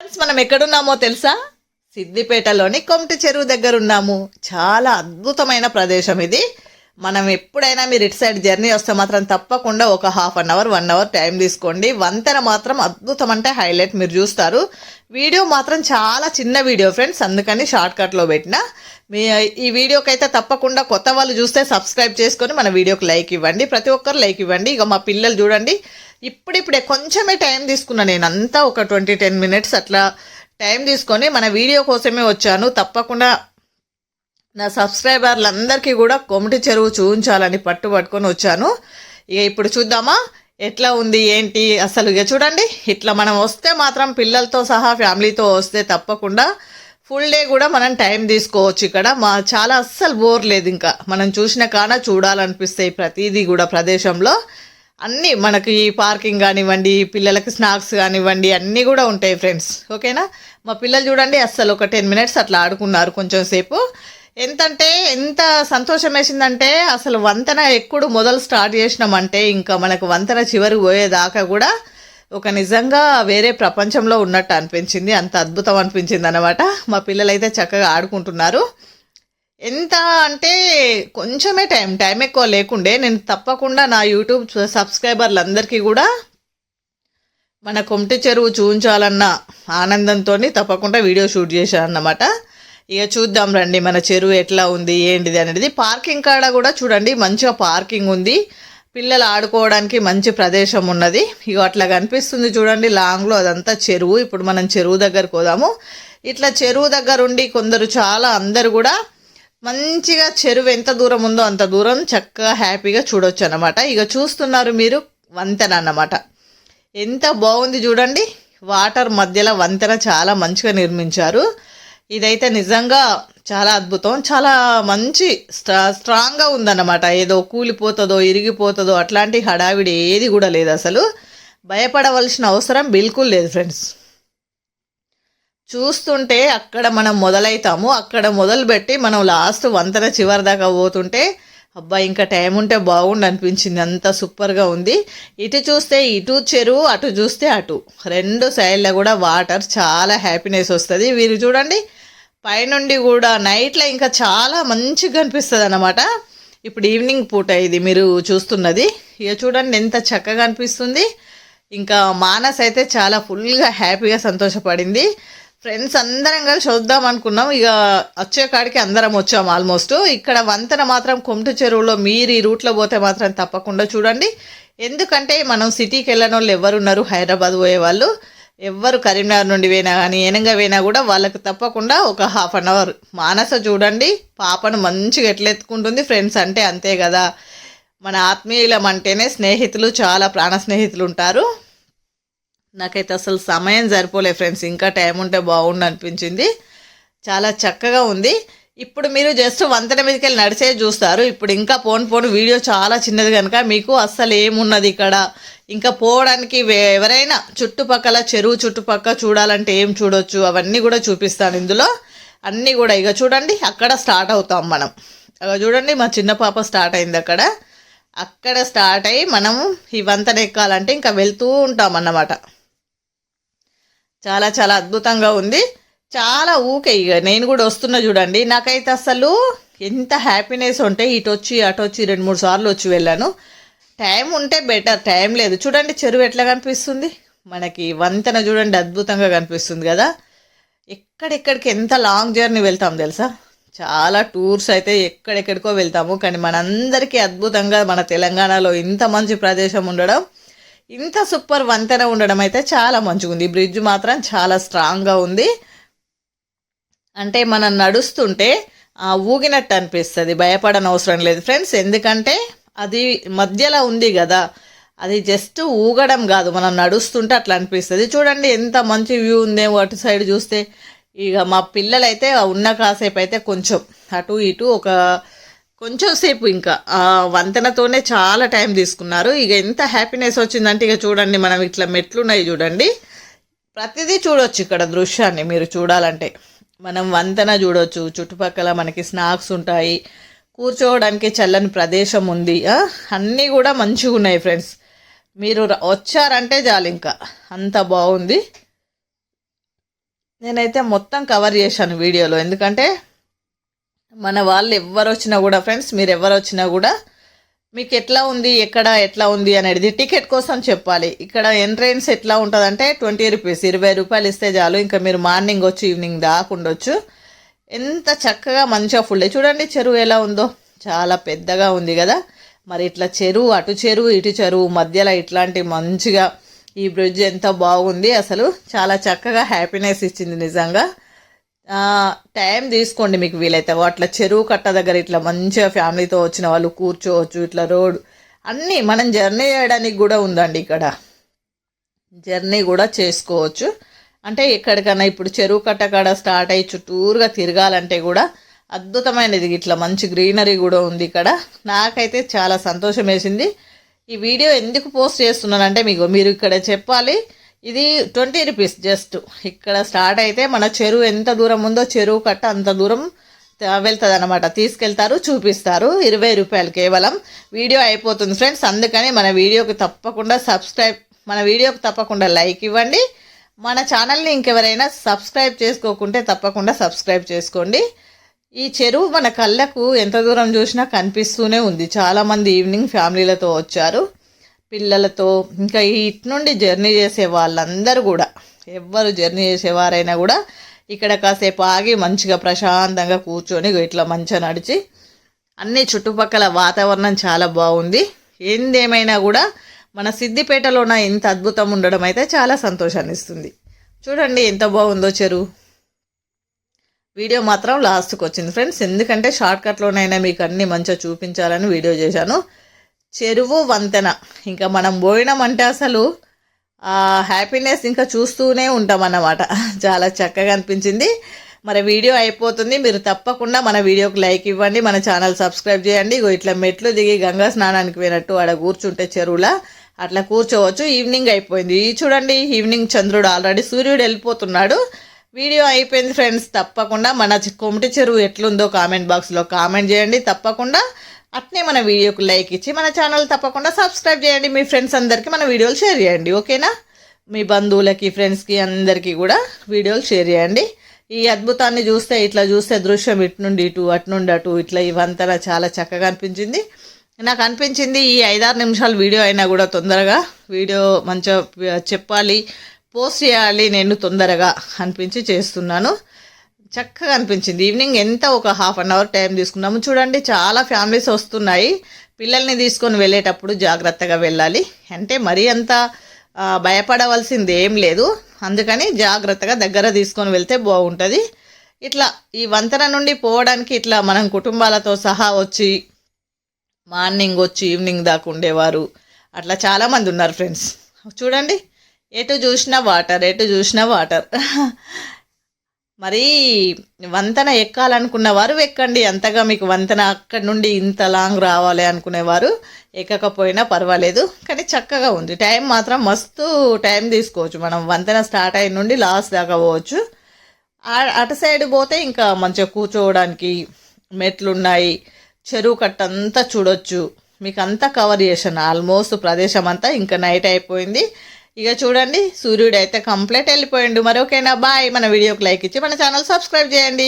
Friends మనం ఎక్కడున్నామో తెలుసా? సిద్దిపేటలోని కొమటి చెరువు దగ్గర ఉన్నాము చాలా అద్భుతమైన ప్రదేశం ఇది. మనం ఎప్పుడైనా మీరు ఇటు సైడ్ జర్నీ వస్తే మాత్రం తప్పకుండా ఒక half an hour one hour time తీసుకోండి. వంతెన మాత్రం అద్భుతం అంటే హైలైట్ మీరు చూస్తారు. వీడియో మాత్రం చాలా చిన్న వీడియో ఫ్రెండ్స్ అందుకని షార్ట్కట్లో పెట్టిన. మీ ఈ వీడియోకి అయితే తప్పకుండా కొత్త వాళ్ళు చూస్తే సబ్స్క్రైబ్ చేసుకొని మన వీడియోకి లైక్ ఇవ్వండి. ప్రతి ఒక్కరు లైక్ ఇవ్వండి. ఇక మా పిల్లలు చూడండి. ఇప్పుడిప్పుడే కొంచెమే టైం తీసుకున్నా నేను అంతా ఒక ట్వంటీ టెన్ మినిట్స్ అట్లా టైం తీసుకొని మన వీడియో కోసమే వచ్చాను. తప్పకుండా నా సబ్స్క్రైబర్లందరికీ కూడా కొమటి చెరువు చూపించాలని పట్టు పట్టుకొని వచ్చాను. ఇక ఇప్పుడు చూద్దామా? ఎట్లా ఉంది? ఏంటి? అసలు ఇక చూడండి. ఇట్లా మనం వస్తే మాత్రం పిల్లలతో సహా ఫ్యామిలీతో వస్తే తప్పకుండా ఫుల్ డే కూడా మనం టైం తీసుకోవచ్చు ఇక్కడ. మా చాలా అస్సలు బోర్ లేదు ఇంకా. మనం చూసిన కాన చూడాలనిపిస్తాయి ప్రతిదీ కూడా ప్రదేశంలో. అన్నీ మనకి పార్కింగ్ కానివ్వండి పిల్లలకి స్నాక్స్ కానివ్వండి అన్నీ కూడా ఉంటాయి ఫ్రెండ్స్. ఓకేనా? మా పిల్లలు చూడండి అస్సలు ఒక టెన్ మినిట్స్ అట్లా ఆడుకున్నారు కొంచెం సేపు. ఎంతంటే ఎంత సంతోషం వేసిందంటే అసలు వంతెన ఎప్పుడు మొదలు స్టార్ట్ చేసినామంటే ఇంకా మనకు వంతెన చివరికి పోయేదాకా కూడా ఒక నిజంగా వేరే ప్రపంచంలో ఉన్నట్టు అనిపించింది. అంత అద్భుతం అనిపించింది అనమాట మా పిల్లలైతే చక్కగా ఆడుకుంటున్నారు. ఎంత అంటే కొంచెమే టైం టైం ఎక్కువ లేకుండే. నేను తప్పకుండా నా యూట్యూబ్ సబ్స్క్రైబర్లందరికీ కూడా మన కొమటి చెరువు చూపించాలన్న ఆనందంతో తప్పకుండా వీడియో షూట్ చేశాను అన్నమాట. ఇక చూద్దాం రండి మన చెరువు ఎట్లా ఉంది ఏంటిది అనేది. పార్కింగ్ కాడ కూడా చూడండి మంచిగా పార్కింగ్ ఉంది. పిల్లలు ఆడుకోవడానికి మంచి ప్రదేశం ఉన్నది. ఇక అట్లా కనిపిస్తుంది చూడండి లాంగ్లో అదంతా చెరువు. ఇప్పుడు మనం చెరువు దగ్గరకు పోదాము. ఇట్లా చెరువు దగ్గర ఉండి కొందరు చాలా అందరు కూడా మంచిగా చెరువు ఎంత దూరం ఉందో అంత దూరం చక్కగా హ్యాపీగా చూడొచ్చు అనమాట ఇక చూస్తున్నారు మీరు వంతెన అన్నమాట. ఎంత బాగుంది చూడండి. వాటర్ మధ్యలో వంతెన చాలా మంచిగా నిర్మించారు. ఇదైతే నిజంగా చాలా అద్భుతం. చాలా మంచి స్ట్రా స్ట్రాంగ్గా ఉందన్నమాట. ఏదో కూలిపోతుందో ఇరిగిపోతుందో అట్లాంటి హడావిడి ఏది కూడా లేదు అసలు. భయపడవలసిన అవసరం బిల్కుల్ లేదు ఫ్రెండ్స్. చూస్తుంటే అక్కడ మనం మొదలవుతాము అక్కడ మొదలుపెట్టి మనం లాస్ట్ వంతెన చివరి దాకా పోతుంటే అబ్బా ఇంకా టైం ఉంటే బాగుండు అనిపించింది. అంత సూపర్గా ఉంది. ఇటు చూస్తే ఇటు చెరువు అటు చూస్తే అటు. రెండు సైడ్లో కూడా వాటర్ చాలా హ్యాపీనెస్ వస్తుంది. వీరు చూడండి పైనుండి కూడా నైట్లో ఇంకా చాలా మంచిగా కనిపిస్తుంది అన్నమాట. ఇప్పుడు ఈవినింగ్ పూట ఇది మీరు చూస్తున్నది. ఇక చూడండి ఎంత చక్కగా అనిపిస్తుంది. ఇంకా మానస్ అయితే చాలా ఫుల్గా హ్యాపీగా సంతోషపడింది. ఫ్రెండ్స్ అందరం కలిసి వద్దాం అనుకున్నాం. ఇక వచ్చే కాడికి అందరం వచ్చాం ఆల్మోస్ట్ ఇక్కడ వంతెన మాత్రం కొమటి చెరువులో మీరు ఈ రూట్లో పోతే మాత్రం తప్పకుండా చూడండి. ఎందుకంటే మనం సిటీకి వెళ్ళిన వాళ్ళు ఎవరున్నారు హైదరాబాద్ పోయే వాళ్ళు. ఎవ్వరు కరీంనగర్ నుండి పోయినా కానీ ఏనంగా పోయినా కూడా వాళ్ళకి తప్పకుండా ఒక హాఫ్ అన్ అవర్ మానస చూడండి. పాపను మంచిగా ఎట్లెత్తుకుంటుంది ఫ్రెండ్స్ అంటే అంతే కదా. మన ఆత్మీయులం అంటేనే స్నేహితులు చాలా ప్రాణ స్నేహితులు ఉంటారు. నాకైతే అసలు సమయం సరిపోలే ఫ్రెండ్స్. ఇంకా టైం ఉంటే బాగుండు అనిపించింది. చాలా చక్కగా ఉంది. ఇప్పుడు మీరు జస్ట్ వంతెన మీదకి వెళ్ళి నడిచే చూస్తారు. ఇప్పుడు ఇంకా పోను పోను వీడియో చాలా చిన్నది కనుక మీకు అస్సలు ఏమున్నది ఇక్కడ. ఇంకా పోవడానికి ఎవరైనా చుట్టుపక్కల చెరువు చుట్టుపక్కల చూడాలంటే ఏం చూడొచ్చు? అవన్నీ కూడా చూపిస్తాను ఇందులో. అన్నీ కూడా ఇక చూడండి అక్కడ స్టార్ట్ అవుతాం మనం. అక్కడ చూడండి మా చిన్న పాప స్టార్ట్ అయింది అక్కడ. అక్కడ స్టార్ట్ అయ్యి మనం ఈ వంతెన ఎక్కాలంటే ఇంకా వెళ్తూ ఉంటాం అన్నమాట. చాలా చాలా అద్భుతంగా ఉంది. చాలా ఊకే ఇక నేను కూడా వస్తున్నా చూడండి. నాకైతే అసలు ఎంత హ్యాపీనెస్ ఉంటే ఇటు వచ్చి అటు వచ్చి రెండు మూడు సార్లు వచ్చి వెళ్ళాను. టైం ఉంటే బెటర్ టైం లేదు. చూడండి చెరువు ఎట్లా కనిపిస్తుంది? మనకి వంతెన చూడండి అద్భుతంగా కనిపిస్తుంది కదా. ఎక్కడెక్కడికి ఎంత లాంగ్ జర్నీ వెళ్తాం తెలుసా? చాలా టూర్స్ అయితే ఎక్కడెక్కడికో వెళ్తాము. కానీ మనందరికీ అద్భుతంగా మన తెలంగాణలో ఇంత మంచి ప్రదేశం ఉండడం ఇంత సూపర్ వంతెన ఉండడం అయితే చాలా మంచిగా ఉంది బ్రిడ్జ్ మాత్రం చాలా స్ట్రాంగ్గా ఉంది. అంటే మనం నడుస్తుంటే ఊగినట్టు అనిపిస్తుంది. భయపడని అవసరం లేదు ఫ్రెండ్స్. ఎందుకంటే అది మధ్యలో ఉంది కదా. అది జస్ట్ ఊగడం కాదు. మనం నడుస్తుంటే అట్లా అనిపిస్తుంది. చూడండి ఎంత మంచి వ్యూ ఉందేమో అటు సైడ్ చూస్తే. ఇక మా పిల్లలైతే ఉన్న కాసేపు అయితే కొంచెం అటు ఇటు ఒక కొంచెం సేపు ఇంకా. వంతెనతోనే చాలా టైం తీసుకున్నారు. ఇక ఎంత హ్యాపీనెస్ వచ్చిందంటే ఇక చూడండి మనం ఇట్లా మెట్లున్నాయి చూడండి. ప్రతిదీ చూడొచ్చు ఇక్కడ దృశ్యాన్ని మీరు చూడాలంటే. మనం వంతెన చూడొచ్చు. చుట్టుపక్కల మనకి స్నాక్స్ ఉంటాయి. కూర్చోవడానికి చల్లని ప్రదేశం ఉంది. అన్నీ కూడా మంచిగా ఉన్నాయి ఫ్రెండ్స్. మీరు వచ్చారంటే చాలు ఇంకా. అంత బాగుంది. నేనైతే మొత్తం కవర్ చేశాను వీడియోలో. ఎందుకంటే మన వాళ్ళు ఎవరు వచ్చినా కూడా ఫ్రెండ్స్ మీరు ఎవరు వచ్చినా కూడా మీకు ఎట్లా ఉంది ఎక్కడ ఎట్లా ఉంది అనేది టికెట్ కోసం చెప్పాలి. ఇక్కడ ఎంట్రెన్స్ ఎట్లా ఉంటుందంటే ట్వంటీ రూపీస్ ఇరవై రూపాయలు ఇస్తే చాలు. ఇంకా మీరు మార్నింగ్ వచ్చి ఈవినింగ్ దాకా ఉండొచ్చు. ఎంత చక్కగా మంచిగా ఫుల్ చూడండి చెరువు ఎలా ఉందో. చాలా పెద్దగా ఉంది కదా. మరి ఇట్లా చెరువు అటు చెరువు ఇటు చెరువు మధ్యలో ఇట్లాంటి మంచిగా ఈ బ్రిడ్జ్ ఎంత బాగుంది. అసలు చాలా చక్కగా హ్యాపీనెస్ ఇచ్చింది నిజంగా. టైం తీసుకోండి మీకు వీలైతే. అట్లా చెరువు కట్ట దగ్గర ఇట్లా మంచిగా ఫ్యామిలీతో వచ్చిన వాళ్ళు కూర్చోవచ్చు ఇట్లా రోడ్ అన్నీ మనం జర్నీ చేయడానికి కూడా ఉందండి ఇక్కడ. జర్నీ కూడా చేసుకోవచ్చు. అంటే ఎక్కడికైనా ఇప్పుడు చెరువు కట్ట కాడ స్టార్ట్ అయ్యి చుట్టూరుగా తిరగాలంటే కూడా అద్భుతమైనది. ఇట్లా మంచి గ్రీనరీ కూడా ఉంది ఇక్కడ. నాకైతే చాలా సంతోషం వేసింది. ఈ వీడియో ఎందుకు పోస్ట్ చేస్తున్నానంటే మీకు మీరు ఇక్కడ చెప్పాలి. ఇది ట్వంటీ రూపీస్ జస్ట్. ఇక్కడ స్టార్ట్ అయితే మన చెరువు ఎంత దూరం ఉందో చెరువు కట్ట అంత దూరం వెళ్తుంది అనమాట తీసుకెళ్తారు చూపిస్తారు. ఇరవై రూపాయలు కేవలం. వీడియో అయిపోతుంది ఫ్రెండ్స్. అందుకని మన వీడియోకి తప్పకుండా సబ్స్క్రైబ్ మన వీడియోకి తప్పకుండా లైక్ ఇవ్వండి. మన ఛానల్ని ఇంకెవరైనా సబ్స్క్రైబ్ చేసుకోకుంటే తప్పకుండా సబ్స్క్రైబ్ చేసుకోండి. ఈ చెరువు మన కళ్ళకు ఎంత దూరం చూసినా కనిపిస్తూనే ఉంది. చాలామంది ఈవినింగ్ ఫ్యామిలీలతో వచ్చారు. పిల్లలతో ఇంకా ఇటు నుండి జర్నీ చేసే వాళ్ళందరూ కూడా ఎవ్వరు జర్నీ చేసేవారైనా కూడా ఇక్కడ కాసేపు ఆగి మంచిగా ప్రశాంతంగా కూర్చొని ఇట్లా మంచిగా నడిచి అన్ని చుట్టుపక్కల వాతావరణం చాలా బాగుంది. ఏందేమైనా కూడా మన సిద్దిపేటలోన ఇంత అద్భుతం ఉండడం అయితే చాలా సంతోషాన్ని ఇస్తుంది. చూడండి ఎంత బాగుందో చెరువు. వీడియో మాత్రం లాస్ట్కి వచ్చింది. ఫ్రెండ్స్ ఎందుకంటే షార్ట్కట్లోనైనా మీకు అన్ని మంచిగా చూపించాలని వీడియో చేశాను. చెరువు వంతెన. ఇంకా మనం పోయినామంటే అసలు హ్యాపీనెస్ ఇంకా చూస్తూనే ఉంటాం అన్నమాట చాలా చక్కగా అనిపించింది. మరి వీడియో అయిపోతుంది. మీరు తప్పకుండా మన వీడియోకి లైక్ ఇవ్వండి మన ఛానల్ సబ్స్క్రైబ్ చేయండి. ఇగో ఇట్లా మెట్లు దిగి గంగా స్నానానికి పోయినట్టు ఆడ కూర్చుంటే చెరువులా అట్లా కూర్చోవచ్చు. ఈవినింగ్ అయిపోయింది. చూడండి ఈవినింగ్ చంద్రుడు ఆల్రెడీ సూర్యుడు వెళ్ళిపోతున్నాడు. వీడియో అయిపోయింది ఫ్రెండ్స్ తప్పకుండా మన చి- కొమటి చెరువు ఎట్లుందో కామెంట్ బాక్స్లో కామెంట్ చేయండి. తప్పకుండా అట్నే మన వీడియోకి లైక్ ఇచ్చి మన ఛానల్ తప్పకుండా సబ్స్క్రైబ్ చేయండి. మీ ఫ్రెండ్స్ అందరికీ మన వీడియోలు షేర్ చేయండి. ఓకేనా? మీ బంధువులకి ఫ్రెండ్స్కి అందరికీ కూడా వీడియోలు షేర్ చేయండి. ఈ అద్భుతాన్ని చూస్తే ఇట్లా చూస్తే దృశ్యం ఇటు నుండి ఇటు అటు నుండి అటు ఇట్లా ఇవంతా చాలా చక్కగా అనిపించింది. నాకు అనిపించింది ఈ ఐదారు నిమిషాల వీడియో అయినా కూడా తొందరగా వీడియో మంచిగా చెప్పాలి పోస్ట్ చేయాలి నేను తొందరగా అనిపించి చేస్తున్నాను. చక్కగా అనిపించింది. ఈవినింగ్ ఎంత ఒక హాఫ్ అన్ అవర్ టైం తీసుకున్నాము చూడండి చాలా ఫ్యామిలీస్ వస్తున్నాయి. పిల్లల్ని తీసుకొని వెళ్ళేటప్పుడు జాగ్రత్తగా వెళ్ళాలి. అంటే మరీ అంత భయపడవలసింది ఏం లేదు. అందుకని జాగ్రత్తగా దగ్గర తీసుకొని వెళ్తే బాగుంటుంది. ఇట్లా ఈ వంతెన నుండి పోవడానికి ఇట్లా మనం కుటుంబాలతో సహా వచ్చి మార్నింగ్ వచ్చి ఈవినింగ్ దాకా ఉండేవారు. అట్లా చాలామంది ఉన్నారు ఫ్రెండ్స్ చూడండి ఎటు చూసినా వాటర్ ఎటు చూసినా వాటర్ మరి వంతెన ఎక్కాలనుకున్న వారు ఎక్కండి. అంతగా మీకు వంతెన అక్కడి నుండి ఇంత లాంగ్ రావాలి అనుకునేవారు ఎక్కకపోయినా పర్వాలేదు. కానీ చక్కగా ఉంది. టైం మాత్రం మస్తు టైం తీసుకోవచ్చు. మనం వంతెన స్టార్ట్ అయిన నుండి లాస్ట్ దాకా పోవచ్చు. అటు సైడ్ పోతే ఇంకా మంచిగా కూర్చోవడానికి మెట్లు ఉన్నాయి చెరువు కట్ట అంతా చూడొచ్చు. మీకు అంతా కవర్ చేశాను. ఆల్మోస్ట్ ప్రదేశం అంతా ఇంకా నైట్ అయిపోయింది. ఇక చూడండి సూర్యుడు అయితే కంప్లీట్ వెళ్ళిపోయిండు. మరి ఓకేనా బాయ్. మన వీడియోకి లైక్ ఇచ్చి మన ఛానల్ సబ్స్క్రైబ్ చేయండి.